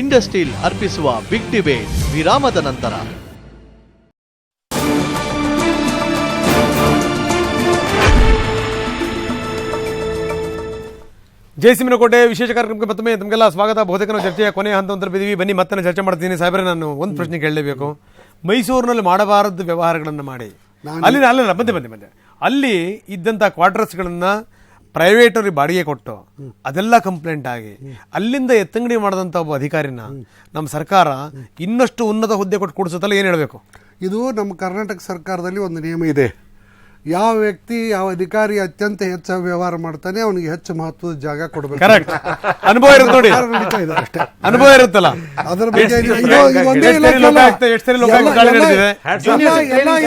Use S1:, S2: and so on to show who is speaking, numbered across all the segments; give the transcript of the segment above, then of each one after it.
S1: ಇಂಡಸ್ಟ್ರೀಲ್ ಅರ್ಪಿಸುವ big debate ವಿರಾಮದ ನಂತರ.
S2: ಜಯಸಿಂಹನಕೋಟೆ ವಿಶೇಷ ಕಾರ್ಯಕ್ರಮಕ್ಕೆ ಮತ್ತೊಮ್ಮೆ ತಮಗೆಲ್ಲ ಸ್ವಾಗತ. ಬಹುತೇಕ ನಾವು ಚರ್ಚೆಯ ಕೊನೆಯ ಹಂತ ಬಿದ್ದೀವಿ. ಬನ್ನಿ ಮತ್ತೆ ಚರ್ಚೆ ಮಾಡ್ತೀನಿ. ಸಾಹೇಬ್ರೆ ನಾನು ಒಂದು ಪ್ರಶ್ನೆ ಕೇಳಲೇಬೇಕು. ಮೈಸೂರಿನಲ್ಲಿ ಮಾಡಬಾರದು ವ್ಯವಹಾರಗಳನ್ನು ಮಾಡಿ. ಅಲ್ಲಿ ಅಲ್ಲ ಬಂದೆ ಬಂದೆ ಬಂದೆ ಅಲ್ಲಿ ಇದ್ದಂಥ ಕ್ವಾರ್ಟರ್ಸ್ಗಳನ್ನ ಪ್ರೈವೇಟ್ ಅವ್ರಿಗೆ ಬಾಡಿಗೆ ಕೊಟ್ಟು ಅದೆಲ್ಲ ಕಂಪ್ಲೇಂಟ್ ಆಗಿ ಅಲ್ಲಿಂದ ಎತ್ತಂಗಡಿ ಮಾಡಿದಂಥ ಒಬ್ಬ ಅಧಿಕಾರಿನ ನಮ್ಮ ಸರ್ಕಾರ ಇನ್ನಷ್ಟು ಉನ್ನತ ಹುದ್ದೆ ಕೊಟ್ಟು ಕೊಡಿಸುತ್ತಲ್ಲ ಏನು ಹೇಳಬೇಕು?
S3: ಇದು ನಮ್ಮ ಕರ್ನಾಟಕ ಸರ್ಕಾರದಲ್ಲಿ ಒಂದು ನಿಯಮ ಇದೆ. ಯಾವ ವ್ಯಕ್ತಿ ಯಾವ ಅಧಿಕಾರಿ ಅತ್ಯಂತ ಹೆಚ್ಚು ವ್ಯವಹಾರ ಮಾಡ್ತಾನೆ ಅವನಿಗೆ ಹೆಚ್ಚು ಮಹತ್ವದ ಜಾಗ ಕೊಡಬೇಕು.
S2: ಕರೆಕ್ಟ್ ಅನುಭವ ಇರುತ್ತೆ ನೋಡಿ.
S3: ನಡೀತಾ ಇದೆ ಅಷ್ಟೇ.
S2: ಅನುಭವ ಇರುತ್ತಲ್ಲ.
S3: ಅದರ ಬಗ್ಗೆ ಒಂದೇ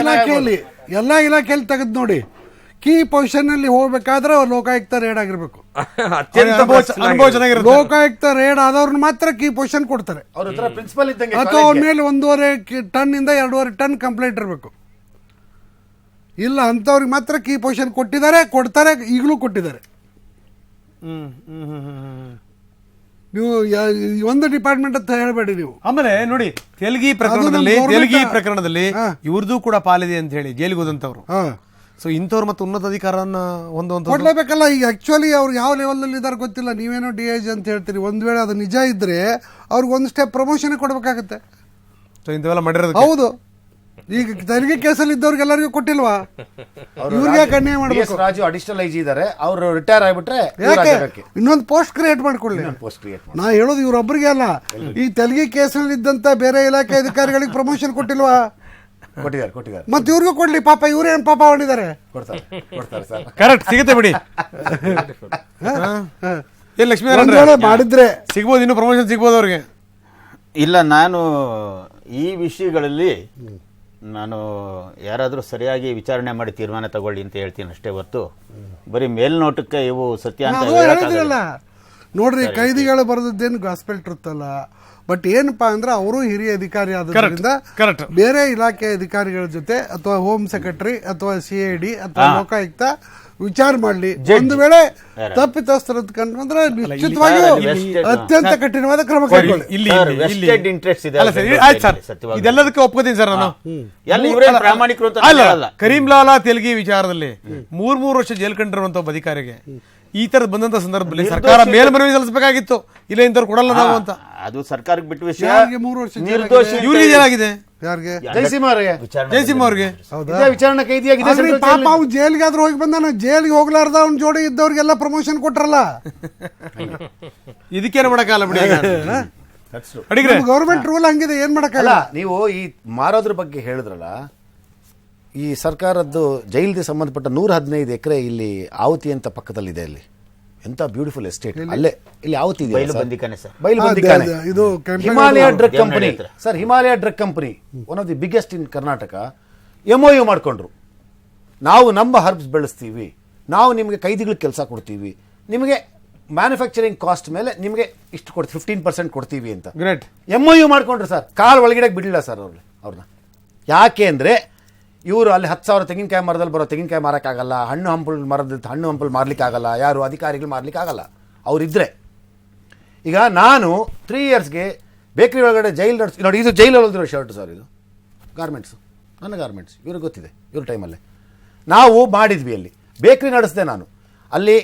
S3: ಇಲಾಖೆಯಲ್ಲಿ ಎಲ್ಲ ಇಲಾಖೆಯಲ್ಲಿ ತೆಗೆದು ನೋಡಿ. ಕೀ ಪೊಸಿಷನ್ ಅಲ್ಲಿ ಹೋಗ್ಬೇಕಾದ್ರೆ ಅವ್ರು ಲೋಕಾಯುಕ್ತ ರೇಡ್ ಆಗಿರ್ಬೇಕು.
S4: ಅತ್ಯಂತ
S2: ಅನುಭವ
S3: ಲೋಕಾಯುಕ್ತ ರೇಡ್ ಆದವ್ರನ್ನ ಮಾತ್ರ ಕೀ ಪೊಸಿಷನ್ ಕೊಡ್ತಾರೆ.
S4: ಅವ್ರ ಹತ್ರ ಪ್ರಿನ್ಸಿಪಲ್ ಇದ್ದಂಗೆ
S3: ಅಥವಾ ಅವ್ರ ಮೇಲೆ ಒಂದೂವರೆ ಟನ್ ಇಂದ ಎರಡೂವರೆ ಟನ್ ಕಂಪ್ಲೇಂಟ್ ಇರಬೇಕು. ಇಲ್ಲ ಅಂಥವ್ರಿಗೆ ಮಾತ್ರ ಕೀ ಪೊಸಿಷನ್ ಕೊಟ್ಟಿದ್ದಾರೆ ಕೊಡ್ತಾರೆ ಈಗಲೂ ಕೊಟ್ಟಿದ್ದಾರೆ.
S2: ಹ್ಮ್ ಹ್ಮ್ ಹ್ಮ್ ಹ್ಮ್ ಹ್ಮ್
S3: ನೀವು ಒಂದು ಡಿಪಾರ್ಟ್ಮೆಂಟ್ ಅಂತ ಹೇಳಬೇಡಿ ನೀವು.
S2: ಆಮೇಲೆ ನೋಡಿ ತೆಲುಗಿ ಪ್ರಕರಣದಲ್ಲಿ ತೆಲುಗಿ ಪ್ರಕರಣದಲ್ಲಿ. ಇವ್ರದ್ದು ಕೂಡ ಪಾಲಿದೆ ಅಂತ ಹೇಳಿ ಜೈಲಿಗೆ ಹೋದಂತವ್ರು
S3: ಹಾ.
S2: ಸೊ ಇಂಥವ್ರು ಮತ್ತೆ ಉನ್ನತ ಅಧಿಕಾರನ ಹೊಂದುವಂಥದ್ದು?
S3: ಕೊಡ್ಲೇಬೇಕಲ್ಲ ಈಗ ಆಕ್ಚುಲಿ ಅವ್ರು ಯಾವ ಲೆವೆಲ್ ಇದ್ದಾರೆ ಗೊತ್ತಿಲ್ಲ. ನೀವೇನೋ ಡಿ ಐ ಜಿ ಅಂತ ಹೇಳ್ತೀರಿ. ಒಂದ್ ವೇಳೆ ಅದು ನಿಜ ಇದ್ರೆ ಅವ್ರಿಗೆ ಒಂದು ಸ್ಟೆಪ್ ಪ್ರಮೋಷನ್ ಕೊಡ್ಬೇಕಾಗತ್ತೆ.
S2: ಸೊ ಇಂಥವೆಲ್ಲ ಮಾಡಿರೋದು
S3: ಹೌದು. ಈಗ ತೆರಿಗೆ ಕೇಸಲ್ಲಿ ಇದ್ದವ್ರಿಗೆ ಎಲ್ಲರಿಗೂ ಕೊಟ್ಟಿಲ್ವಾ? ಇವ್ರಿಗೆ ಯಾಕೆ ಮಾಡಬೇಕು?
S4: ರಾಜು ಅಡಿಷನಲ್ ಐಜಿ ಇದ್ದಾರೆ ಅವರು ರಿಟೈರ್ ಆಗಿಬಿಟ್ರೆ
S3: ಯಾಕೆ? ಇನ್ನೊಂದು ಪೋಸ್ಟ್ ಕ್ರಿಯೇಟ್ ಮಾಡ್ಕೊಳ್ಳಿ.
S4: ಪೋಸ್ಟ್ ಕ್ರಿಯೇಟ್
S3: ನಾ ಹೇಳೋದು ಇವ್ರೊಬ್ಬರಿಗೆ ಅಲ್ಲ. ಈ ತೆರಿಗೆ ಕೇಸಲ್ಲಿ ಇದ್ದಂತ ಬೇರೆ ಇಲಾಖೆ ಅಧಿಕಾರಿಗಳಿಗೆ ಪ್ರಮೋಷನ್ ಕೊಟ್ಟಿಲ್ವಾ?
S4: ಕೊಟ್ಟಿದ್ದಾರೆ ಕೊಟ್ಟಿದ್ದಾರೆ.
S3: ಮತ್ತೆ ಇವ್ರಿಗೂ ಕೊಡ್ಲಿ ಪಾಪ ಇವ್ರೇನ್ ಪಾಪ ಹೊಂದಿದ್ದಾರೆ
S4: ಕೊಡ್ತಾರೆ ಕೊಡ್ತಾರೆ ಸರ್.
S2: ಕರೆಕ್ಟ್ ಸಿಗುತ್ತೆ ಬಿಡಿ. ಏನ್ ಲಕ್ಷ್ಮೀ
S3: ವೇಳೆ ಮಾಡಿದ್ರೆ
S2: ಸಿಗ್ಬೋದು ಇನ್ನು ಪ್ರಮೋಷನ್ ಸಿಗ್ಬೋದು ಅವ್ರಿಗೆ.
S5: ಇಲ್ಲ ನಾನು ಈ ವಿಷಯಗಳಲ್ಲಿ ನಾನು ಯಾರಾದರೂ ಸರಿಯಾಗಿ ವಿಚಾರಣೆ ಮಾಡಿ ತೀರ್ಮಾನ ತಗೊಳ್ಳಿ ಅಂತ ಹೇಳ್ತೀನಿ ಅಷ್ಟೇ ಹೊರತು. ಬರೀ ಮೇಲ್ನೋಟಕ್ಕೆ ಇವು ಸತ್ಯ ಅಂತ
S3: ಅದು
S5: ಹೇಳಕ್ಕಾಗಲ್ಲ.
S3: ಹೇಳಿದ್ರಲ್ಲ ನೋಡ್ರಿ ಕೈದಿಗಳು ಬರೆದದ್ದೇನು ಗಾಸ್ಪೆಲ್ ಟ್ರುತ್ ಅಲ್ಲ. ಬಟ್ ಏನಪ್ಪಾ ಅಂದ್ರೆ ಅವರು ಹಿರಿಯ ಅಧಿಕಾರಿ ಆದ್ರಿಂದ. ಬೇರೆ ಇಲಾಖೆ ಅಧಿಕಾರಿಗಳ ಜೊತೆ ಅಥವಾ ಹೋಮ್ ಸೆಕ್ರೆಟರಿ ಅಥವಾ ಸಿ ಐ ಡಿ ಅಥವಾ ಲೋಕಾಯುಕ್ತ ವಿಚಾರ ಮಾಡ್ಲಿ. ಒಂದು ವೇಳೆ ತಪ್ಪಿತಸ್ಥರದ್ ನಿಶ್ಚಿತವಾಗಿಯೂ ಅತ್ಯಂತ ಕಠಿಣವಾದ ಕ್ರಮ ಕೈಗೊಳ್ಳಿ.
S2: ಇಲ್ಲಿ
S5: ಇದೆ
S2: ಅಲ್ಲ ಸರ್ ಆಯ್ತು ಸರ್ ಇದೆಲ್ಲದಕ್ಕೆ ಒಪ್ಕೋತೀನಿ ಸರ್ ನಾನು.
S5: ಪ್ರಾಮಾಣಿಕರು ಅಂತ
S2: ಅಲ್ಲ
S5: ಹೇಳಲ್ಲ.
S2: ಕರೀಂ ಲಾಲಾ ತೆಲಗಿ ವಿಚಾರದಲ್ಲಿ ಮೂರ್ ಮೂರು ವರ್ಷ ಜೈಲ್ ಕಂಡಿರುವಂತ ಒಬ್ಬ ಅಧಿಕಾರಿಗೆ. ಈ ತರ ಬಂದಂತ ಸಂದರ್ಭದಲ್ಲಿ ಸರ್ಕಾರ ಮೇಲ್ಮನವಿ ಸಲ್ಲಿಸಬೇಕಾಗಿತ್ತು. ಇಲ್ಲ ಇಂಥವ್ರು ಕೊಡಲ್ಲ ನಾವು ಅಂತ.
S5: ಅದು ಸರ್ಕಾರಕ್ಕೆ ಬಿಟ್ಟು ವಿಷಯ.
S3: ಯಾರಿಗೆ ಮೂರು ವರ್ಷ ಜೈಲ್
S5: ನಿರ್ದೋಷಿ
S2: ಇವ್ರಿಗೆ ಏನಾಗಿದೆ?
S3: ಯಾರಿಗೆ?
S4: ಜಯಸಿಂಹ ಅವರಿಗೆ.
S5: ವಿಚಾರಣೆ
S2: ಜಯಸಿಂಹ ಅವ್ರಿಗೆ.
S4: ಇದೇ ವಿಚಾರಣೆ ಕೈದಿಯಾಗಿದೆ
S3: ಆದ್ರೆ ಪಾಪ ಅವ್ನು ಜೈಲ್ಗೆ ಆದ್ರೂ ಹೋಗಿ ಬಂದಾನ? ಜೈಲ್ಗೆ ಹೋಗ್ಲಾರ್ದ ಅವ್ನ ಜೋಡಿ ಇದ್ದವ್ರಿಗೆಲ್ಲ ಪ್ರಮೋಷನ್ ಕೊಟ್ರಲ್ಲ?
S2: ಇದಕ್ಕೇನು ಮಾಡಕ್ಕಾಗಲ್ಲ ಬಿಡಿ. ಅಡಿಗ್ರೆ
S3: ಗೌರ್ಮೆಂಟ್ ರೂಲ್ ಹಂಗಿದೆ ಏನ್
S4: ಅಲ್ಲ
S3: ಮಾಡಕ್ಕಾಗಲ್ಲ
S4: ನೀವು ಈ ಮಾರೋದ್ರ ಬಗ್ಗೆ ಹೇಳಿದ್ರಲ್ಲ ಈ ಸರ್ಕಾರದ್ದು ಜೈಲ್ಗೆ ಸಂಬಂಧಪಟ್ಟ ನೂರ ಹದಿನೈದು ಎಕರೆ ಇಲ್ಲಿ ಆವತಿ ಅಂತ ಪಕ್ಕದಲ್ಲಿದೆ ಅಲ್ಲಿ. ಎಂತ ಬ್ಯೂಟಿಫುಲ್ ಎಸ್ಟೇಟ್ ಅಲ್ಲೇ ಇಲ್ಲಿ ಆವತಿ ಇದೆ
S5: ಬಯಲು ಬಂದಿಕಾನೆ ಸರ್.
S4: ಬೈಲು ಬಂದಿಕಾನೆ.
S3: ಅದೇ, ಅದೇ, ಇದು
S4: Himalaya drug company. Sir Himalaya drug company one of the biggest in Karnataka M O U ಮಾಡ್ಕೊಂಡ್ರು. ನಾವು ನಮ್ಮ ಹರ್ಬ್ಸ್ ಬೆಳೆಸ್ತೀವಿ. ನಾವು ನಿಮಗೆ ಕೈದಿಗಳು ಕೆಲಸ ಕೊಡ್ತೀವಿ. ನಿಮಗೆ ಮ್ಯಾನುಫ್ಯಾಕ್ಚರಿಂಗ್ ಕಾಸ್ಟ್ ಮೇಲೆ ನಿಮಗೆ ಇಷ್ಟು ಕೊಡ್ತೀವಿ ಫಿಫ್ಟೀನ್ ಪರ್ಸೆಂಟ್ ಕೊಡ್ತೀವಿ ಅಂತ.
S2: ಗ್ರೇಟ್
S4: ಎಂ ಯು ಮಾಡ್ಕೊಂಡ್ರು ಸರ್. ಕಾಲ್ ಒಳಗಡೆ ಬಿಡಲಿಲ್ಲ ಸರ್ ಅವ್ರು ಅವ್ರನ್ನ ಯಾಕೆ ಅಂದರೆ ಇವರು ಅಲ್ಲಿ ಹತ್ತು ಸಾವಿರ ತೆಂಗಿನಕಾಯಿ ಮರದಲ್ಲಿ ಬರೋ ತೆಂಗಿನಕಾಯಿ ಮಾರೋಕ್ಕಾಗಲ್ಲ, ಹಣ್ಣು ಹಂಪಲು ಮರದ ಹಣ್ಣು ಹಂಪಲು ಮಾರಲಿಕ್ಕಾಗಲ್ಲ, ಯಾರು ಅಧಿಕಾರಿಗಳು ಮಾರಲಿಕ್ಕಾಗಲ್ಲ. ಅವರಿದ್ದರೆ ಈಗ ನಾನು ತ್ರೀ ಇಯರ್ಸ್ಗೆ ಬೇಕ್ರಿ ಒಳಗಡೆ ಜೈಲ್ ನಡ್ಸ್, ನೋಡಿ, ಇದು ಜೈಲ್ ಹೊಲಿದಿರೋ ಶರ್ಟ್ ಸರ್ ಇದು. ಗಾರ್ಮೆಂಟ್ಸು ನನ್ನ ಗಾರ್ಮೆಂಟ್ಸ್ ಇವ್ರಿಗೆ ಗೊತ್ತಿದೆ, ಇವ್ರ ಟೈಮಲ್ಲೇ ನಾವು ಮಾಡಿದ್ವಿ ಅಲ್ಲಿ. ಬೇಕ್ರಿ ನಡೆಸಿದೆ ನಾನು. ಅಲ್ಲಿ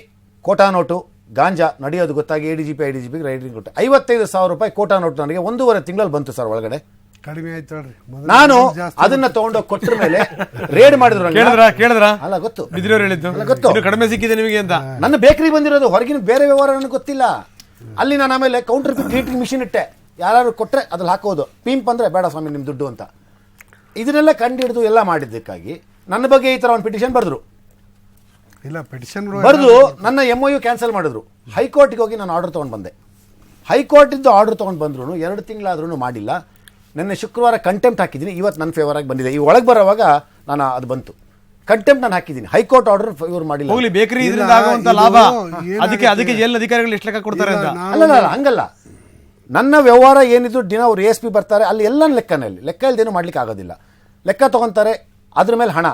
S4: ಕೋಟಾ ನೋಟು ಗಾಂಜಾ ನಡೆಯೋದು ಗೊತ್ತಾಗಿ A D G P I D G P raiding ಕೊಟ್ಟೆ. ಐವತ್ತೈದು ಸಾವಿರ ರೂಪಾಯಿ ಕೋಟಾ ನೋಟು ನನಗೆ ಒಂದೂವರೆ ತಿಂಗಳಲ್ಲಿ ಬಂತು ಸರ್ ಒಳಗಡೆ.
S3: ಕಡಿಮೆ ಆಯ್ತು ಹೇಳ್ರಿ. ಮೊದಲು
S4: ನಾನು
S3: ಜಾಸ್ತಿ
S4: ಅದನ್ನ ತಗೊಂಡೋಗಿ ಕೊಟ್ಟರ ಮೇಲೆ ರೇಡ್ ಮಾಡಿದ್ರು.
S2: ಕೇಳಿದ್ರ? ಕೇಳಿದ್ರ?
S4: ಅಲ್ಲ ಗೊತ್ತು.
S2: ಬಿದ್ರವ್ರು ಹೇಳಿದ್ದು.
S4: ಅಲ್ಲ, ಗೊತ್ತು.
S2: ಇನ್ನು ಕಡಿಮೆ ಸಿಕ್ಕಿದೆ ನಿಮಗೆ ಅಂತ.
S4: ನನ್ನ ಬೇಕರಿ ಬಂದಿರೋದು ಹೊರಗಿನ ಬೇರೆ ವ್ಯವಹಾರ ನನಗೆ ಗೊತ್ತಿಲ್ಲ. ಅಲ್ಲಿ ನಾನು ಆಮೇಲೆ ಕೌಂಟರ್ ಗ್ರೀಟಿಂಗ್ ಮಿಷಿನ್ ಇಟ್ಟೆ. ಯಾರು ಕೊಟ್ಟರೆ ಅದ್ರಲ್ಲಿ ಹಾಕೋದು. ಪಿಂಪ್ ಅಂದ್ರೆ ಬೇಡ ಸ್ವಾಮಿ ನಿಮ್ಮ ದುಡ್ಡು ಅಂತ. ಇದನ್ನೆಲ್ಲ ಕಂಡು ಹಿಡಿದು ಎಲ್ಲ ಮಾಡಿದ್ದಕ್ಕಾಗಿ ನನ್ನ ಬಗ್ಗೆ ಈ ತರ ಒಂದು ಪಿಟಿಷನ್ ಬರೆದ್ರು.
S3: ಇಲ್ಲ ಪೆಟಿಷನ್
S4: ಬರೆದು ನನ್ನ ಎಂ ಯು ಕ್ಯಾನ್ಸಲ್ ಮಾಡಿದ್ರು. ಹೈಕೋರ್ಟ್ಗೆ ಹೋಗಿ ನಾನು ಆರ್ಡರ್ ತೊಗೊಂಡು ಬಂದೆ. ಹೈಕೋರ್ಟಿದ್ದು ಆರ್ಡರ್ ತಗೊಂಡ್ ಬಂದ್ರು ಎರಡು ತಿಂಗಳಾದ್ರೂ ಮಾಡಿಲ್ಲ. ನಿನ್ನೆ ಶುಕ್ರವಾರ ಕಂಟೆಂಪ್ಟ್ ಹಾಕಿದ್ದೀನಿ ಇವತ್ತು ನನ್ನ ಫೇವರ್ ಆಗಿ ಬಂದಿದೆ. ಈ ಒಳಗೆ ಬರೋವಾಗ ನಾನು ಅದು ಬಂತು. ಕಂಟೆಂಪ್ಟ್ ನಾನು ಹಾಕಿದ್ದೀನಿ. ಹೈಕೋರ್ಟ್ ಆರ್ಡರ್ ಫೇವರ್ ಮಾಡಿಲ್ಲ.
S2: ಹೋಗ್ಲಿ ಬೇಕರಿ ಇದರಿಂದ ಆಗುವಂತ ಲಾಭ. ಅದಕ್ಕೆ ಅದಕ್ಕೆ ಜೈಲ್ ಅಧಿಕಾರಿಗಳು ಎಷ್ಟು ಲೆಕ್ಕ ಕೊಡ್ತಾರೆ ಅಂತ.
S4: ಅಲ್ಲ ಅಲ್ಲ, ಅಲ್ಲ ಹಂಗಲ್ಲ. ನನ್ನ ವ್ಯವಹಾರ ಏನಿದ್ರು ದಿನ ಅವ್ರು ಎಸ್ ಪಿ ಬರ್ತಾರೆ ಅಲ್ಲಿ ಎಲ್ಲ ಲೆಕ್ಕನಲ್ಲಿ. ಲೆಕ್ಕ ಇಲ್ದೇನು ಮಾಡ್ಲಿಕ್ಕೆ ಆಗೋದಿಲ್ಲ. ಲೆಕ್ಕ ತೊಗೊಂತಾರೆ ಅದ್ರ ಮೇಲೆ ಹಣ.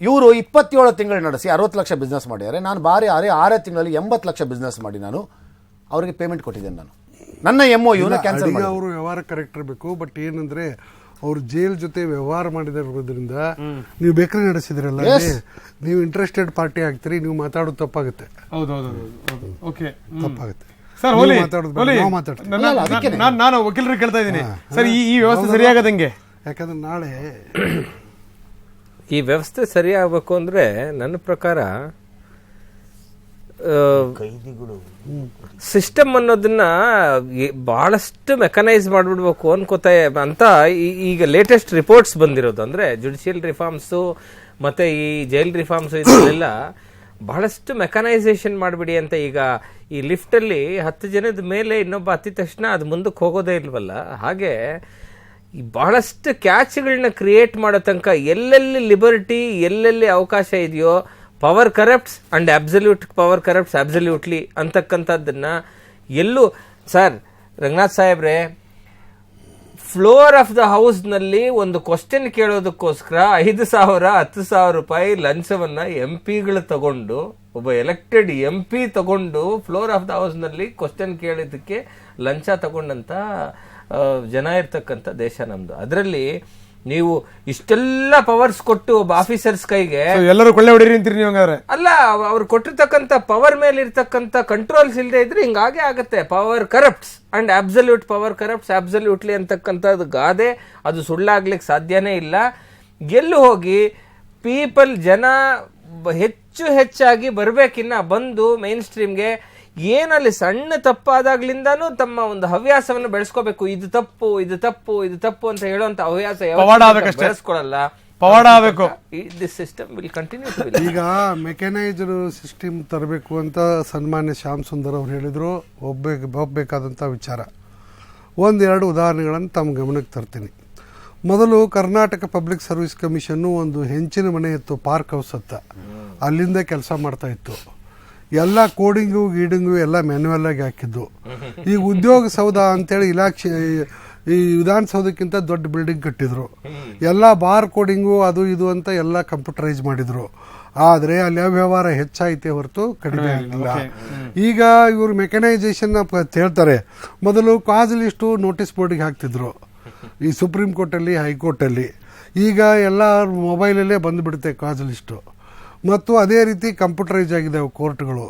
S4: ಇವರು ಇಪ್ಪತ್ತೇಳು ತಿಂಗಳು ನಡೆಸಿ ಅರವತ್ತು ಲಕ್ಷ ಬಿಸ್ನೆಸ್ ಮಾಡಿದ್ದಾರೆ. ನಾನು ಬಾರಿ ಆರೇ ಆರೇ ತಿಂಗಳಲ್ಲಿ ಎಂಬತ್ತು ಲಕ್ಷ ಬಿಸ್ನೆಸ್ ಮಾಡಿ ನಾನು. ಅವರಿಗೆ ಪೇಮೆಂಟ್ ಕೊಟ್ಟಿದ್ದೇನೆ ನಾನು. ನನ್ನ ಎಂ ಒ ಯುನ ಕ್ಯಾನ್ಸಲ್ ಮಾಡಿ
S3: ಅವರು ವ್ಯವಹಾರ ಕರೆಕ್ಟ್ ಇರಬೇಕು ಬಟ್ ಏನಂದ್ರೆ ಅವ್ರು ಜೈಲ್ ಜೊತೆ ವ್ಯವಹಾರ ಮಾಡಿದ್ರಿಂದ ನೀವು ಬೇಕರಿ ನಡೆಸಿದ್ರಲ್ಲ ನೀವು ಇಂಟ್ರೆಸ್ಟೆಡ್ ಪಾರ್ಟಿ ಆಗ್ತೀರಿ ನೀವು ಮಾತಾಡೋದು ತಪ್ಪಾಗುತ್ತೆ.
S2: ಹೌದು ಹೌದು. ಹೌದು ಓಕೆ
S3: ತಪ್ಪಾಗುತ್ತೆ.
S2: ಸರ್
S3: ನೀವು
S2: ಹೋಲಿ ನಾನು ವಕೀಲರು ವಕೀಲರಿಗೆ ಕೇಳ್ತಾ ಇದ್ದೀನಿ. ಸರ್ ಈ ವ್ಯವಸ್ಥೆ ಸರಿಯಾಗದಂಗೆ
S3: ಯಾಕಂದ್ರೆ ನಾಳೆ
S6: ಈ ವ್ಯವಸ್ಥೆ ಸರಿಯಾಗಬೇಕು ಆಗ್ಬೇಕು ಅಂದ್ರೆ ನನ್ನ ಪ್ರಕಾರ ಸಿಸ್ಟಮ್ ಅನ್ನೋದನ್ನ ಬಹಳಷ್ಟು ಮೆಕನೈಸ್ ಮಾಡ್ಬಿಡ್ಬೇಕು ಅನ್ಕೋತಾ ಅಂತ ಈಗ ಲೇಟೆಸ್ಟ್ ರಿಪೋರ್ಟ್ಸ್ ಬಂದಿರೋದು. ಅಂದ್ರೆ ಜುಡಿಷಿಯಲ್ ರಿಫಾರ್ಮ್ಸು ಮತ್ತೆ ಈ ಜೈಲ್ ರಿಫಾರ್ಮ್ಸ್ ಇದೆಲ್ಲ ಬಹಳಷ್ಟು ಮೆಕನೈಸೇಷನ್ ಮಾಡಿಬಿಡಿ ಅಂತ ಈಗ ಈ ಲಿಫ್ಟ್ ಅಲ್ಲಿ ಹತ್ತು ಜನದ ಮೇಲೆ ಇನ್ನೊಬ್ಬ ಹತ್ತಿದ ತಕ್ಷಣ ಅದು ಮುಂದಕ್ಕೆ ಹೋಗೋದೇ ಇಲ್ವಲ್ಲ? ಹಾಗೆ ಈ ಬಹಳಷ್ಟು ಕ್ಯಾಚ್ಗಳನ್ನ ಕ್ರಿಯೇಟ್ ಮಾಡೋ ತನಕ ಎಲ್ಲೆಲ್ಲಿ ಲಿಬರ್ಟಿ ಎಲ್ಲೆಲ್ಲಿ ಅವಕಾಶ ಇದೆಯೋ power corrupts and absolute power corrupts absolutely ಅಂತಕ್ಕಂಥದ್ದನ್ನ ಎಲ್ಲೂ, ಸರ್, ರಂಗನಾಥ್ ಸಾಹೇಬ್ರೆ, ಫ್ಲೋರ್ ಆಫ್ ದ ಹೌಸ್ನಲ್ಲಿ ಒಂದು ಕ್ವಶನ್ ಕೇಳೋದಕ್ಕೋಸ್ಕರ ಐದು ಸಾವಿರ, ಹತ್ತು ಸಾವಿರ ರೂಪಾಯಿ ಲಂಚವನ್ನು ಎಂ ಪಿಗಳು ತಗೊಂಡು, ಒಬ್ಬ ಎಲೆಕ್ಟೆಡ್ ಎಂ ಪಿ ತಗೊಂಡು ಫ್ಲೋರ್ ಆಫ್ ದ ಹೌಸ್ನಲ್ಲಿ ಕ್ವಶನ್ ಕೇಳಿದ್ದಕ್ಕೆ ಲಂಚ ತಗೊಂಡಂಥ ಜನ ಇರ್ತಕ್ಕಂಥ ದೇಶ ನಮ್ಮದು ಅದರಲ್ಲಿ ನೀವು ಇಷ್ಟೆಲ್ಲ ಪವರ್ಸ್ ಕೊಟ್ಟು ಒಬ್ಬ ಆಫೀಸರ್ಸ್ ಕೈಗೆ
S2: ಎಲ್ಲರೂ ಕೊಳ್ಳೆ ಹೊಡೀರಿ ಅಂತೀರಿ ನೀವು ಹಂಗಾದ್ರೆ?
S6: ಅಲ್ಲ ಅವ- ಅವ್ರು ಕೊಟ್ಟಿರ್ತಕ್ಕಂಥ ಪವರ್ ಮೇಲೆ ಇರ್ತಕ್ಕಂಥ ಕಂಟ್ರೋಲ್ಸ್ ಇಲ್ಲದೆ ಇದ್ರೆ ಹಿಂಗಾಗೆ ಆಗುತ್ತೆ. Power corrupts and absolute power corrupts absolutely ಅಂತಕ್ಕಂಥದ್ದು ಗಾದೆ. ಅದು ಸುಳ್ಳಾಗ್ಲಿಕ್ಕೆ ಸಾಧ್ಯನೇ ಇಲ್ಲ. ಗೆಲ್ಲು ಹೋಗಿ ಪೀಪಲ್ ಜನ ಹೆಚ್ಚು ಹೆಚ್ಚಾಗಿ ಬರಬೇಕಿನ್ನ ಬಂದು ಮೈನ್ ಸ್ಟ್ರೀಮ್ಗೆ ಏನಲ್ಲಿ ಸಣ್ಣ ತಪ್ಪಾದಾಗ್ಲಿಂದಾನು ತಮ್ಮ ಒಂದು ಹವ್ಯಾಸವನ್ನು ಬೆಳೆಸ್ಕೋಬೇಕು. ಇದು ತಪ್ಪು ಇದು ತಪ್ಪು ಇದು ತಪ್ಪು ಅಂತ ಹೇಳುವಂತ ಹವ್ಯಾಸ ಬೆಳೆಸ್ಕೊಳಲ್ಲ.
S2: ಪವಾಡ ಆಗಬೇಕು.
S6: This system will continue to
S3: ಈಗ ಮೆಕ್ಯಾನೈಸ್ಡ್ ಸಿಸ್ಟಮ್ ತರಬೇಕು ಅಂತ ಸನ್ಮಾನ್ಯ ಶ್ಯಾಮ್ ಸುಂದರ್ ಅವ್ರು ಹೇಳಿದ್ರು. ಒಬ್ಬೇಕು ಹೋಗ್ಬೇಕಾದಂಥ ವಿಚಾರ. ಒಂದೆರಡು ಉದಾಹರಣೆಗಳನ್ನು ತಮ್ಮ ಗಮನಕ್ಕೆ ತರ್ತೀನಿ. ಮೊದಲು ಕರ್ನಾಟಕ ಪಬ್ಲಿಕ್ ಸರ್ವಿಸ್ ಕಮಿಷನ್ನು ಒಂದು ಹೆಂಚಿನ ಮನೆ ಇತ್ತು ಪಾರ್ಕ್ ಹೌಸ್ ಹತ್ತ ಅಲ್ಲಿಂದ ಕೆಲಸ ಮಾಡ್ತಾ ಇತ್ತು. ಎಲ್ಲ ಕೋಡಿಂಗು ಗೀಡಿಂಗು ಎಲ್ಲ ಮ್ಯಾನ್ಯಲಾಗಿ ಆಗಿ ಹಾಕಿದ್ದು. ಈ ಉದ್ಯೋಗ ಸೌಧ ಅಂತೇಳಿ ಇಲಾಖೆ ಈ ವಿಧಾನಸೌಧಕ್ಕಿಂತ ದೊಡ್ಡ ಬಿಲ್ಡಿಂಗ್ ಕಟ್ಟಿದ್ರು. ಎಲ್ಲ ಬಾರ್ ಕೋಡಿಂಗು ಅದು ಇದು ಅಂತ ಎಲ್ಲ ಕಂಪ್ಯೂಟರೈಸ್ ಮಾಡಿದ್ರು. ಆದರೆ ಅಲ್ಲಿ ಅವ್ಯವಹಾರ ಹೆಚ್ಚಾಯ್ತೆ ಹೊರತು ಕಡಿಮೆ ಆಗಿಲ್ಲ ಈಗ ಇವರು ಮೆಕನೈಸೇಷನ್ ಹೇಳ್ತಾರೆ. ಮೊದಲು ಕಾಜ್ ಲಿಸ್ಟು ನೋಟಿಸ್ ಬೋರ್ಡಿಗೆ ಹಾಕ್ತಿದ್ರು. ಈ ಸುಪ್ರೀಂ ಕೋರ್ಟಲ್ಲಿ ಹೈಕೋರ್ಟಲ್ಲಿ ಈಗ ಎಲ್ಲ ಮೊಬೈಲಲ್ಲೇ ಬಂದುಬಿಡುತ್ತೆ ಕಾಜ್ ಲಿಸ್ಟು ಮತ್ತು ಅದೇ ರೀತಿ ಕಂಪ್ಯೂಟರೈಸ್ ಆಗಿದ್ದಾವೆ ಕೋರ್ಟ್ಗಳು.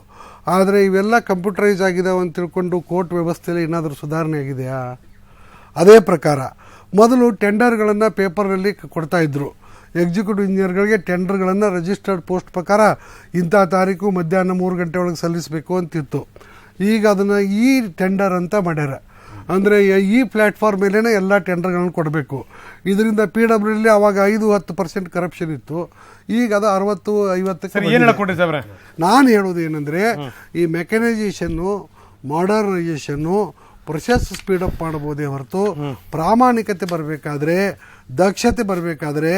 S3: ಆದರೆ ಇವೆಲ್ಲ ಕಂಪ್ಯೂಟರೈಸ್ ಆಗಿದ್ದಾವೆ ಅಂತ ತಿಳ್ಕೊಂಡು ಕೋರ್ಟ್ ವ್ಯವಸ್ಥೆಯಲ್ಲಿ ಏನಾದರೂ ಸುಧಾರಣೆ ಆಗಿದೆಯಾ? ಅದೇ ಪ್ರಕಾರ, ಮೊದಲು ಟೆಂಡರ್ಗಳನ್ನು ಪೇಪರ್ನಲ್ಲಿ ಕೊಡ್ತಾ ಇದ್ರು. ಎಕ್ಸಿಕ್ಯೂಟಿವ್ ಇಂಜಿನಿಯರ್ಗಳಿಗೆ ಟೆಂಡರ್ಗಳನ್ನು ರಿಜಿಸ್ಟರ್ಡ್ ಪೋಸ್ಟ್ ಪ್ರಕಾರ ಇಂಥ ತಾರೀಕು ಮಧ್ಯಾಹ್ನ ಮೂರು ಗಂಟೆ ಒಳಗೆ ಸಲ್ಲಿಸಬೇಕು ಅಂತಿತ್ತು. ಈಗ ಅದನ್ನು ಈ ಟೆಂಡರ್ ಅಂತ ಮಾಡ್ಯಾರ. ಅಂದರೆ ಈ ಪ್ಲ್ಯಾಟ್ಫಾರ್ಮ್ ಮೇಲೇ ಎಲ್ಲ ಟೆಂಡರ್ಗಳನ್ನು ಕೊಡಬೇಕು. ಇದರಿಂದ ಪಿ ಡಬ್ಲ್ಯೂಲಿ ಅವಾಗ ಐದು ಹತ್ತು ಪರ್ಸೆಂಟ್ ಕರಪ್ಷನ್ ಇತ್ತು. ಈಗ ಅದು ಅರವತ್ತು
S2: ಐವತ್ತು
S3: ನಾನು ಹೇಳೋದು ಏನಂದರೆ ಈ ಮೆಕನೈಸೇಷನ್ನು ಮಾಡರ್ನೈಸೇಷನ್ನು ಪ್ರೊಸೆಸ್ ಸ್ಪೀಡಪ್ ಮಾಡ್ಬೋದೇ ಹೊರತು ಪ್ರಾಮಾಣಿಕತೆ ಬರಬೇಕಾದ್ರೆ ದಕ್ಷತೆ ಬರಬೇಕಾದ್ರೆ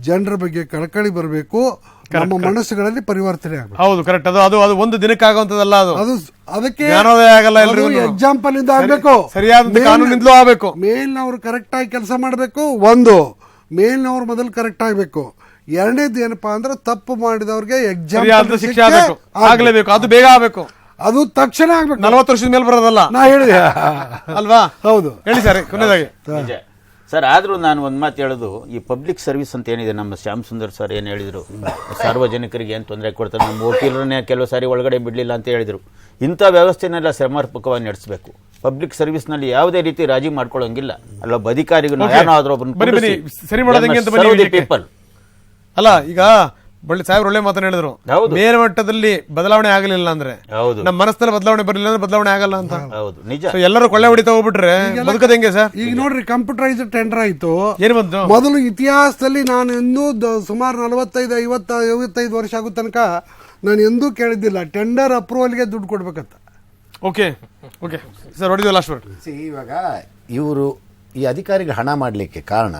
S3: ಜನರ ಬಗ್ಗೆ ಕಳಕಳಿ ಬರಬೇಕು ನಮ್ಮ ಮನಸ್ಸುಗಳಲ್ಲಿ ಪರಿವರ್ತನೆ ಆಗಬೇಕು.
S2: ಹೌದು ಕರೆಕ್ಟ್ ಅದು ಅದು ಅದು ಒಂದು ದಿನಕ್ಕಾಗುವಂತದಲ್ಲ ಅದು.
S3: ಅದು ಅದಕ್ಕೆ
S2: ಆಗಲ್ಲ ಎಲ್ಲರಿಗೂ
S3: ಎಕ್ಸಾಂಪಲ್ ಇಂದ ಆಗಬೇಕು.
S2: ಸರಿಯಾದಂತ
S3: ಮೇಲ್-
S2: ಕಾನೂನಿಂದಲೂ ಆಗಬೇಕು.
S3: ಮೇಲ್ನವರು ಕರೆಕ್ಟ್ ಆಗಿ ಕೆಲಸ ಮಾಡಬೇಕು ಒಂದು. ಮೇಲ್ನವ್ರು ಮೊದಲು ಕರೆಕ್ಟ್ ಆಗಬೇಕು. ಎರಡನೇದು ಏನಪ್ಪಾ ಅಂದ್ರೆ ತಪ್ಪು ಮಾಡಿದವ್ರಿಗೆ
S2: ಎಕ್ಸಾಮ್
S3: ಎಕ್ಸಾಂಪಲ್
S2: ಶಿಕ್ಷೆ ಆಗ್ಲೇಬೇಕು. ಅದು ಬೇಗ ಆಗ್ಬೇಕು.
S3: ಅದು ತಕ್ಷಣ ಆಗ್ಬೇಕು.
S2: ನಲವತ್ತು ವರ್ಷದ ಮೇಲೆ ಬರೋದಲ್ಲ?
S3: ನಾ ಹೇಳಿದೆ.
S2: ಅಲ್ವಾ?
S3: ಹೌದು.
S2: ಹೇಳಿ ಸರ್ ಕೊನೆಯದಾಗಿ.
S5: ನಿಜ ಸರ್ ಆದರೂ ನಾನು ಒಂದು ಮಾತು ಹೇಳೋದು ಈ ಪಬ್ಲಿಕ್ ಸರ್ವಿಸ್ ಅಂತ ಏನಿದೆ ನಮ್ಮ ಶ್ಯಾಮ್ ಸುಂದರ್ ಸರ್ ಏನು ಹೇಳಿದರು ಸಾರ್ವಜನಿಕರಿಗೆ ಏನು ತೊಂದರೆ ಕೊಡ್ತಾರೆ ನಮ್ಮ ವಕೀಲರನ್ನೇ ಕೆಲವು ಸಾರಿ ಒಳಗಡೆ ಬಿಡಲಿಲ್ಲ ಅಂತ ಹೇಳಿದರು. ಇಂಥ ವ್ಯವಸ್ಥೆನೆಲ್ಲ ಸಮರ್ಪಕವಾಗಿ ನಡೆಸಬೇಕು. ಪಬ್ಲಿಕ್ ಸರ್ವಿಸ್ನಲ್ಲಿ ಯಾವುದೇ ರೀತಿ ರಾಜಿ ಮಾಡ್ಕೊಳ್ಳೋಂಗಿಲ್ಲ. ಅಲ್ಲ ಅಧಿಕಾರಿಗೂ. ಯಾರಾದ್ರೂ
S2: ಬನ್ನಿ. ಸರಿ.
S5: ಪೀಪಲ್
S2: ಅಲ್ಲ ಈಗ ಒಳ್ಳೆ ಸಾಹೇಬ್ರು ಒಳ್ಳೆ ಮಾತನ್ನ ಹೇಳಿದ್ರು.
S5: ಹೌದು.
S2: ಮೇಲ್ಮಟ್ಟದಲ್ಲಿ ಬದಲಾವಣೆ ಆಗಲಿಲ್ಲ ಅಂದ್ರೆ
S5: ಹೌದು.
S2: ನಮ್ಮ ಮನಸ್ಸಲ್ಲಿ ಬದಲಾವಣೆ ಬರಲಿಲ್ಲ ಅಂದ್ರೆ ಬದಲಾವಣೆ ಆಗಲ್ಲ ಅಂತ.
S5: ಹೌದು. ನಿಜ.
S2: So, ಎಲ್ಲರೂ ಕೊಳ್ಳೆ ಹೊಡಿತಾ ಹೋಗ್ಬಿಟ್ರೆ ಬದುಕದ ಹೆಂಗೆ ಸರ್?
S3: ಈಗ ನೋಡ್ರಿ ಕಂಪ್ಯೂಟರೈಸ್ ಟೆಂಡರ್ ಆಯ್ತು.
S2: ಏನು ಬಂತು?
S3: ಮೊದಲು ಇತಿಹಾಸದಲ್ಲಿ ನಾನು ಎಂದೂ ದ- ಸುಮಾರು ನಲವತ್ತೈದು ಐವತ್ತ ಐವತ್ತೈದು ವರ್ಷ ಆಗೋ ತನಕ ನಾನು ಎಂದೂ ಕೇಳಿದ್ದಿಲ್ಲ ಟೆಂಡರ್ ಅಪ್ರೂವಲ್ಗೆ ದುಡ್ಡು ಕೊಡ್ಬೇಕಂತ.
S2: ಓಕೆ ಓಕೆ ಸರ್ ಹೊಡಿದ್ವಿ ಲಾಸ್ಟ್ ವರ್ಡ್
S4: ಸಿ ಇವಾಗ ಇವರು ಈ ಅಧಿಕಾರಿಗಳು ಹಣ ಮಾಡಲಿಕ್ಕೆ ಕಾರಣ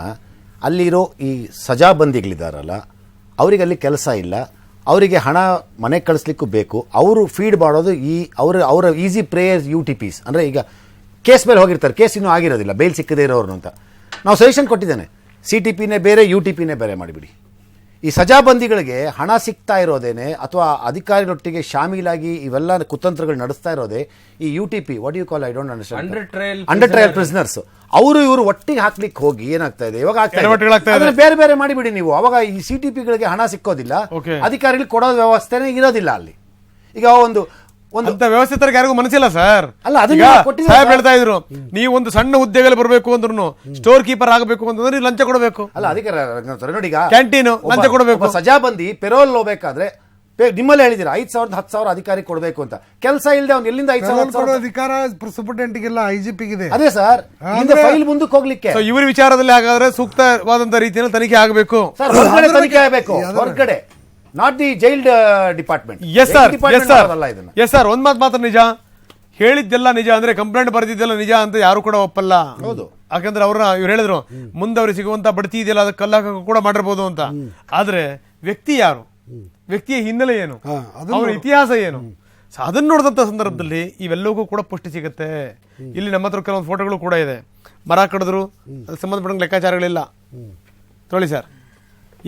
S4: ಅಲ್ಲಿರೋ ಈ ಸಜಾಬಂದಿಗಳಿದಾರಲ್ಲ ಅವರಿಗೆ ಅಲ್ಲಿ ಕೆಲಸ ಇಲ್ಲ. ಅವರಿಗೆ ಹಣ ಮನೆ ಕಳಿಸ್ಲಿಕ್ಕೂ ಬೇಕು. ಅವರು ಫೀಡ್ ಮಾಡೋದು ಈ ಅವರ ಅವರ ಈಸಿ ಪ್ರೇಯರ್ ಯು ಟಿ ಪಿಸ್ ಅಂದರೆ ಈಗ ಕೇಸ್ ಮೇಲೆ ಹೋಗಿರ್ತಾರೆ. ಕೇಸ್ ಇನ್ನೂ ಆಗಿರೋದಿಲ್ಲ. ಬೇಲ್ ಸಿಕ್ಕದೇ ಇರೋರು ಅಂತ ನಾವು ಸಜೆಷನ್ ಕೊಟ್ಟಿದ್ದೇನೆ. ಸಿ ಟಿ ಪಿನೇ ಬೇರೆ ಯು ಟಿ ಪಿನೇ ಬೇರೆ ಮಾಡಿಬಿಡಿ. ಈ ಸಜಾಬಂದಿಗಳಿಗೆ ಹಣ ಸಿಗ್ತಾ ಇರೋದೇನೆ ಅಥವಾ ಅಧಿಕಾರಿಗಳೊಟ್ಟಿಗೆ ಶಾಮೀಲಾಗಿ ಇವೆಲ್ಲ ಕುತಂತ್ರಗಳು ನಡೆಸ್ತಾ ಇರೋದೇ ಈ U T P what you call I don't
S6: under
S4: understand under trial prisoners ಅವರು ಇವರು ಒಟ್ಟಿಗೆ ಹಾಕ್ಲಿಕ್ಕೆ ಹೋಗಿ ಏನಾಗ್ತಾ ಇದೆ? ಇವಾಗ. ಅದನ್ನ ಬೇರೆ ಬೇರೆ ಮಾಡಿಬಿಡಿ ನೀವು. ಅವಾಗ ಈ ಸಿ ಟಿ ಪಿಗಳಿಗೆ ಹಣ ಸಿಕ್ಕೋದಿಲ್ಲ. ಅಧಿಕಾರಿಗಳಿಗೆ ಕೊಡೋ ವ್ಯವಸ್ಥೆನೇ ಇರೋದಿಲ್ಲ ಅಲ್ಲಿ. ಈಗ ಒಂದು ಒಂದು
S2: ಅಂತ ವ್ಯವಸ್ಥಿತರಿಗೆ ಯಾರಿಗೂ ಮನಸ್ಸಿಲ್ಲ ಸರ್.
S4: ಅಲ್ಲ, ಅದನ್ನ
S2: ಈಗ
S4: ಕೊಟ್ಟಿದ್ದಾರೆ
S2: ಸಾಹೇಬ್
S4: ಸರ್.
S2: ಹೇಳ್ತಾ ಇದ್ರು ನೀವು ಒಂದು ಸಣ್ಣ ಉದ್ಯೋಗಲ್ಲಿ ಬರಬೇಕು ಅಂದ್ರು ಸ್ಟೋರ್ ಕೀಪರ್ ಆಗಬೇಕು ಅಂತಂದ್ರೆ ನೀವು ಲಂಚ ಕೊಡಬೇಕು.
S4: ಅಲ್ಲ ಅದಕ್ಕೆ ರಂಗನಾಥ್ ನೋಡಿ ಈಗ
S2: ಕ್ಯಾಂಟೀನು, ಲಂಚ ಕೊಡಬೇಕು.
S4: ಸಜಾ ಬಂದಿ ಪೆರೋಲ್ ಹೋಗ್ಬೇಕಾದ್ರೆ ನಿಮ್ಮಲ್ಲಿ ಹೇಳಿದಿರಾ ಐದ್ ಸಾವಿರದ ಹತ್ತು ಸಾವಿರ ಅಧಿಕಾರಿ ಕೊಡಬೇಕು ಅಂತ. ಕೆಲಸ ಇಲ್ಲದೆ ಅವ್ನು ಎಲ್ಲಿಂದ ಐದ್ ಸಾವಿರ
S3: ಅಧಿಕಾರ ಐಜಿಪಿ ಇದೆ
S4: ಅದೇ ಸರ್ ಫೈಲ್ ಮುಂದಕ್ಕೆ ಹೋಗ್ಲಿಕ್ಕೆ.
S2: ಸೊ ಇವ್ರ ವಿಚಾರದಲ್ಲಿ ಹಾಗಾದ್ರೆ ಸೂಕ್ತವಾದಂತ ರೀತಿಯಲ್ಲಿ ತನಿಖೆ ಆಗಬೇಕು.
S4: ತನಿಖೆ ಆಗಬೇಕು ಹೊರಗಡೆ. Not the jailed department
S2: yes sir yes sir
S4: ಅಲ್ಲ ಇದನ್ನ.
S2: ಎಸ್ ಸರ್ ಒಂದ್ ಮಾತು ಮಾತ್ರ ನಿಜ. ಹೇಳಿದ್ದೆಲ್ಲ ನಿಜ ಅಂದ್ರೆ ಕಂಪ್ಲೇಂಟ್ ಬರೆದಿದ್ದೆಲ್ಲ ನಿಜ ಅಂತ ಯಾರು ಕೂಡ ಒಪ್ಪಲ್ಲ.
S4: ಹೌದು.
S2: ಯಾಕಂದ್ರೆ ಅವ್ರನ್ನ ಇವ್ರು ಹೇಳಿದ್ರು ಮುಂದೆ ಅವ್ರಿಗೆ ಸಿಗುವಂತ ಬಡ್ತಿ ಇದೆಯಲ್ಲ ಅದಕ್ಕೆ ಕಲ್ಲಾಕ ಕೂಡ ಮಾಡಿರ್ಬೋದು ಅಂತ. ಆದ್ರೆ ವ್ಯಕ್ತಿ ಯಾರು? ವ್ಯಕ್ತಿಯ ಹಿನ್ನೆಲೆ ಏನು? ಅವರ ಇತಿಹಾಸ ಏನು? ಅದನ್ನ ನೋಡಿದಂತ ಸಂದರ್ಭದಲ್ಲಿ ಇವೆಲ್ಲವೂ ಕೂಡ ಪುಷ್ಟಿ ಸಿಗುತ್ತೆ. ಇಲ್ಲಿ ನಮ್ಮ ಹತ್ರ ಕೆಲವೊಂದು ಫೋಟೋಗಳು ಕೂಡ ಇದೆ. ಮರ ಕಡಿದ್ರು ಅದಕ್ಕೆ ಸಂಬಂಧಪಟ್ಟ ಲೆಕ್ಕಾಚಾರಗಳಿಲ್ಲ. ತೊಳಿ ಸರ್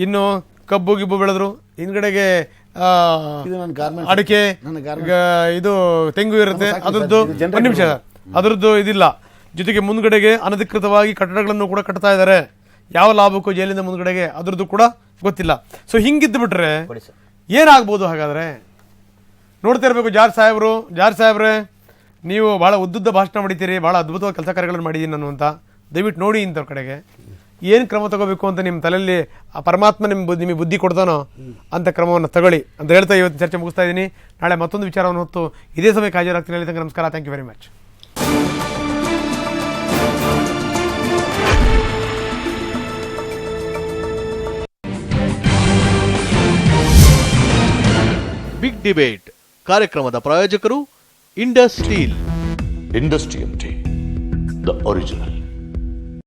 S2: ಇನ್ನು ಕಬ್ಬು ಗಿಬ್ಬು ಬೆಳೆದ್ರು. ಹಿಂದ್ಗಡೆಗೆ ಆ,
S4: ಇದು ನನ್ನ garment.
S2: ಅಡಿಕೆ. ಇದು ತೆಂಗು ಇರುತ್ತೆ. ಅದರದ್ದು ಒಂದು ನಿಮಿಷ. ಅದರದ್ದು ಇದಿಲ್ಲ. ಜೊತೆಗೆ ಮುಂದ್ಗಡೆಗೆ ಅನಧಿಕೃತವಾಗಿ ಕಟ್ಟಡಗಳನ್ನು ಕೂಡ ಕಟ್ತಾ ಇದ್ದಾರೆ. ಯಾವ ಲಾಭಕ್ಕೂ ಜೈಲಿಂದ ಮುಂದ್ಗಡೆಗೆ ಅದ್ರದ್ದು ಕೂಡ ಗೊತ್ತಿಲ್ಲ. ಸೊ ಹಿಂಗಿದ್ದು ಬಿಟ್ರೆ ಏನಾಗ್ಬೋದು ಹಾಗಾದ್ರೆ? ನೋಡ್ತಾ ಇರಬೇಕು ಜಾರ್ ಸಾಹೇಬ್ರು. ಜಾರ್ ಸಾಹೇಬ್ರೆ ನೀವು ಬಹಳ ಉದ್ದುದ್ದ ಭಾಷಣ ಮಾಡಿದ್ದೀರಿ ಬಹಳ ಅದ್ಭುತವಾದ ಕೆಲಸ ಕಾರ್ಯಗಳನ್ನು ಮಾಡಿದ್ದೀನಿ ನಾನು ಅಂತ. ದಯವಿಟ್ಟು ನೋಡಿ ಇಂಥವ್ರ ಕಡೆಗೆ. ಏನು ಕ್ರಮ ತಗೋಬೇಕು ಅಂತ ನಿಮ್ಮ ತಲೆಯಲ್ಲಿ ಆ ಪರಮಾತ್ಮ ನಿಮ್ಮ ಬುದ್ಧಿ ನಿಮಗೆ ಬುದ್ಧಿ ಕೊಡ್ತಾನೋ ಅಂತ ಕ್ರಮವನ್ನು ತಗೊಳ್ಳಿ ಅಂತ ಹೇಳ್ತಾ ಇವತ್ತು ಚರ್ಚೆ ಮುಗಿಸ್ತಾ ಇದ್ದೀನಿ. ನಾಳೆ ಮತ್ತೊಂದು ವಿಚಾರವನ್ನು ಹೊತ್ತು ಇದೇ ಸಮಯಕ್ಕೆ ಹಾಜರಾಗ್ತೀನಿ ಹೇಳಿದಂಗೆ ನಮಸ್ಕಾರ. Thank you very much
S1: big debate ಕಾರ್ಯಕ್ರಮದ ಪ್ರಾಯೋಜಕರು Indus steel
S7: industrial tea the original